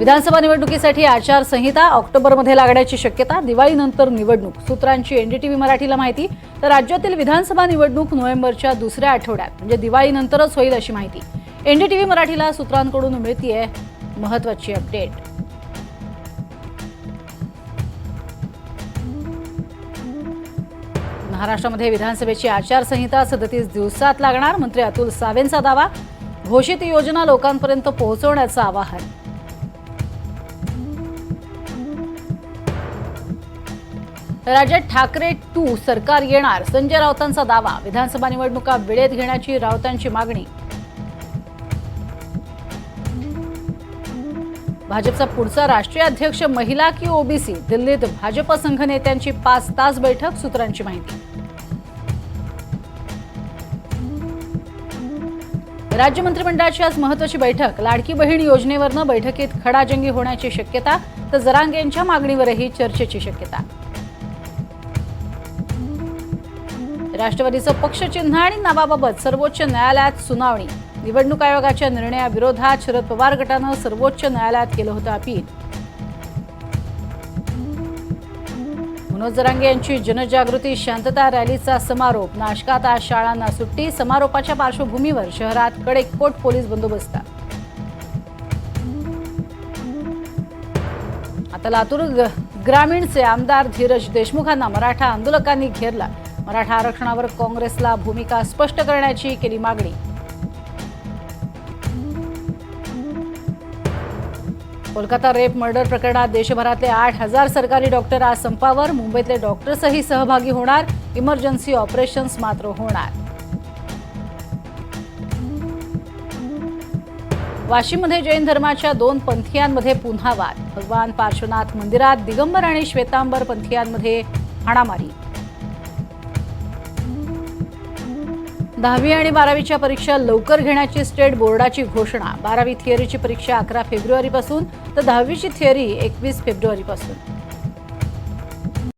विधानसभा निवडणुकीसाठी आचारसंहिता ऑक्टोबरमध्ये लागण्याची शक्यता दिवाळीनंतर निवडणूक सूत्रांची एनडीटीव्ही मराठीला माहिती तर राज्यातील विधानसभा निवडणूक नोव्हेंबरच्या दुसऱ्या आठवड्यात म्हणजे दिवाळीनंतरच होईल अशी माहिती एनडीटीव्ही मराठीला सूत्रांकडून मिळतीये महत्वाची अपडेट. महाराष्ट्रामध्ये विधानसभेची आचारसंहिता सदतीस दिवसात लागणार मंत्री अतुल सावेंचा दावा घोषित योजना लोकांपर्यंत पोहोचवण्याचं आवाहन राज्यात ठाकरे टू सरकार येणार. संजय राऊतांचा दावा. विधानसभा निवडणुका वेळेत घेण्याची राऊतांची मागणी. भाजपचा पुढचा राष्ट्रीय अध्यक्ष महिला की ओबीसी? दिल्लीत भाजप संघ नेत्यांची पाच तास बैठक सूत्रांची माहिती. राज्य मंत्रिमंडळाची आज महत्वाची बैठक. लाडकी बहीण योजनेवरनं बैठकीत खडाजंगी होण्याची शक्यता तर जरांगेंच्या मागणीवरही चर्चेची शक्यता. राष्ट्रवादीचं पक्षचिन्ह आणि नावाबाबत सर्वोच्च न्यायालयात सुनावणी. निवडणूक आयोगाच्या निर्णयाविरोधात शरद पवार गटानं सर्वोच्च न्यायालयात केलं होतं अपील. मनोज जरांगे यांची जनजागृती शांतता रॅलीचा समारोप. नाशकात आज शाळांना सुट्टी. समारोपाच्या पार्श्वभूमीवर शहरात कडेकोट पोलीस बंदोबस्त. आता लातूर ग्रामीणचे आमदार धीरज देशमुखांना मराठा आंदोलकांनी घेरला. मराठा आरक्षणावर काँग्रेसला भूमिका स्पष्ट करण्याची केली मागणी. कोलकाता रेप मर्डर प्रकरणात देशभरातले आठ हजार सरकारी डॉक्टर आज संपावर मुंबईतले डॉक्टर्सही सहभागी होणार इमर्जन्सी ऑपरेशन्स मात्र होणार. वाशिममध्ये जैन धर्माच्या दोन पंथीयांमध्ये पुन्हा वाद भगवान पार्श्वनाथ मंदिरात दिगंबर आणि श्वेतांबर पंथीयांमध्ये हाणामारी. दहावी आणि बारावीच्या परीक्षा लवकर घेण्याची स्टेट बोर्डाची घोषणा. बारावी थिअरीची परीक्षा अकरा फेब्रुवारीपासून तर दहावीची थिअरी एकवीस फेब्रुवारीपासून.